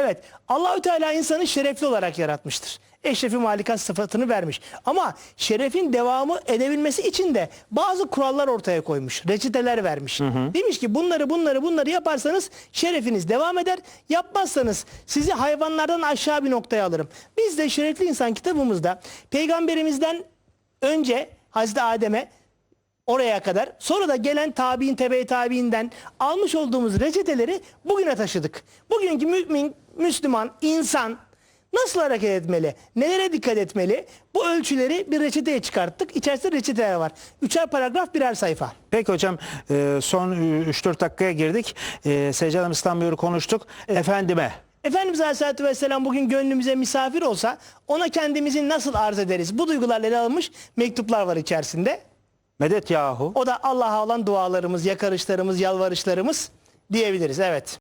Evet. Allahü Teala insanı şerefli olarak yaratmıştır. Eşrefi malikat sıfatını vermiş. Ama şerefin devamı edebilmesi için de bazı kurallar ortaya koymuş. Reçeteler vermiş. Demiş ki bunları bunları bunları yaparsanız şerefiniz devam eder. Yapmazsanız sizi hayvanlardan aşağı bir noktaya alırım. Biz de Şerefli İnsan kitabımızda peygamberimizden önce Hazreti Adem'e oraya kadar sonra da gelen tabi'in tebe tabi'inden almış olduğumuz reçeteleri bugüne taşıdık. Bugünkü mümin, Müslüman, insan nasıl hareket etmeli? Nelere dikkat etmeli? Bu ölçüleri bir reçeteye çıkarttık. İçerisinde reçeteler var. Üçer paragraf birer sayfa. Peki hocam e, son 3-4 dakikaya girdik. E, Seccadım İstanbul'u konuştuk. Efendime Efendimiz Aleyhisselatü Vesselam bugün gönlümüze misafir olsa ona kendimizi nasıl arz ederiz? Bu duygularla ele alınmış mektuplar var içerisinde. Medet yahu. O da Allah'a olan dualarımız, yakarışlarımız, yalvarışlarımız diyebiliriz. Evet.